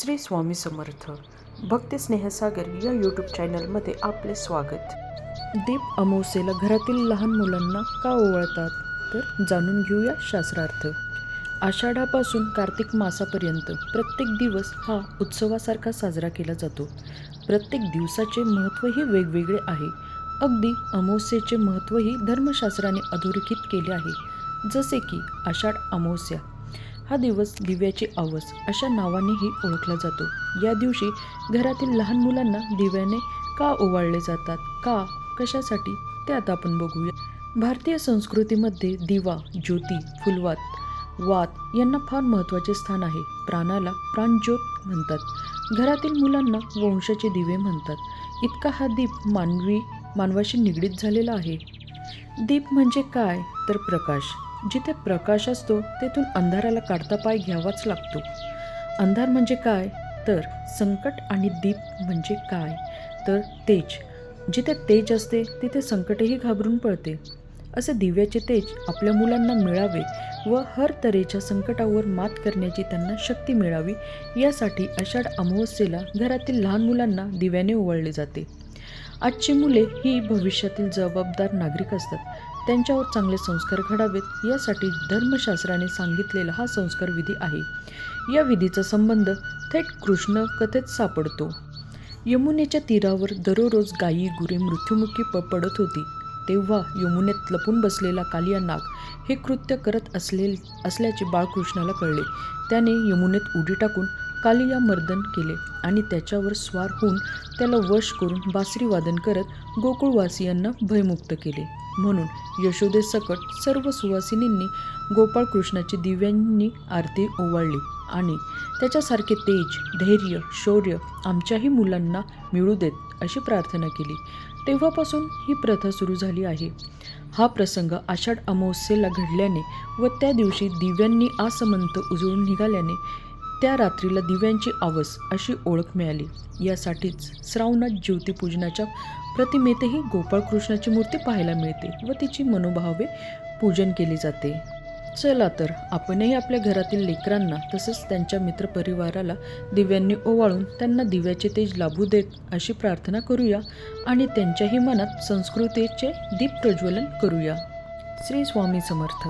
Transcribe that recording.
श्री स्वामी समर्थ. भक्तस्नेहसागर या यूट्यूब चॅनलमध्ये आपले स्वागत. दीप अमावस्येला घरातील लहान मुलांना का ओवाळतात? तर जाणून घेऊया शास्त्रार्थ. आषाढापासून कार्तिक मासापर्यंत प्रत्येक दिवस हा उत्सवासारखा साजरा केला जातो. प्रत्येक दिवसाचे महत्त्वही वेगवेगळे आहे. अगदी अमावस्येचे महत्त्वही धर्मशास्त्राने अधोरेखित केले आहे. जसे की आषाढ अमावस्या हा दिवस दिव्याची आवस अशा नावानेही ओळखला जातो. या दिवशी घरातील लहान मुलांना दिव्याने का ओवाळले जातात? का? कशासाठी? ते आता आपण बघूया. भारतीय संस्कृतीमध्ये दिवा ज्योती फुलवात वात यांना फार महत्त्वाचे स्थान आहे. प्राणाला प्राणज्योत म्हणतात. घरातील मुलांना वंशाचे दिवे म्हणतात. इतका हा दीप मानवी मानवाशी निगडीत झालेला आहे. दीप म्हणजे काय? तर प्रकाश. जिथे प्रकाश असतो तेथून अंधाराला काढता पाय घ्यावाच लागतो. अंधार म्हणजे काय? तर संकट आणि दीप म्हणजे काय? तर तेज. जिथे तेज असते तिथे संकटही घाबरून पळते असे दिव्याचे तेज आपल्या मुलांना मिळावे व हर तऱ्हेच्या संकटावर मात करण्याची त्यांना शक्ती मिळावी यासाठी आषाढ अमावस्येला घरातील लहान मुलांना दिव्याने ओवाळले जाते. आजची मुले ही भविष्यातील जबाबदार नागरिक असतात. त्यांच्यावर चांगले संस्कार घडावेत यासाठी धर्मशास्त्राने सांगितलेला हा संस्कार विधी आहे. या विधीचा संबंध थेट कृष्ण कथेत सापडतो. यमुनेच्या तीरावर दररोज गायी गुरे मृत्युमुखी प पडत होती. तेव्हा यमुनेत लपून बसलेला कालिया नाग हे कृत्य करत असले असल्याचे बाळकृष्णाला कळले. त्याने यमुनेत उडी टाकून कालिया मर्दन केले आणि त्याच्यावर स्वार होऊन त्याला वश करून बासरी वादन करत गोकुळवासियांना भयमुक्त केले. म्हणून यशोदेसकट सर्व सुवासिनींनी गोपाळकृष्णाची दिव्यांनी आरती ओवाळली आणि त्याच्यासारखे तेज धैर्य शौर्य आमच्याही मुलांना मिळू देत अशी प्रार्थना केली. तेव्हापासून ही प्रथा सुरू झाली आहे. हा प्रसंग आषाढ अमावस्येला घडल्याने व त्या दिवशी दिव्यांनी आसमंत उजळून निघाल्याने त्या रात्रीला दिव्यांची आवस अशी ओळख मिळाली. यासाठीच श्रावणात ज्योतिपूजनाच्या प्रतिमेतही गोपाळकृष्णाची मूर्ती पाहायला मिळते व तिची मनोभावे पूजन केले जाते. चला तर आपणही आपल्या घरातील लेकरांना तसंच त्यांच्या मित्रपरिवाराला दिव्यांनी ओवाळून त्यांना दिव्याचे तेज लाभू देत अशी प्रार्थना करूया आणि त्यांच्याही मनात संस्कृतीचे दीप प्रज्वलन करूया. श्री स्वामी समर्थ.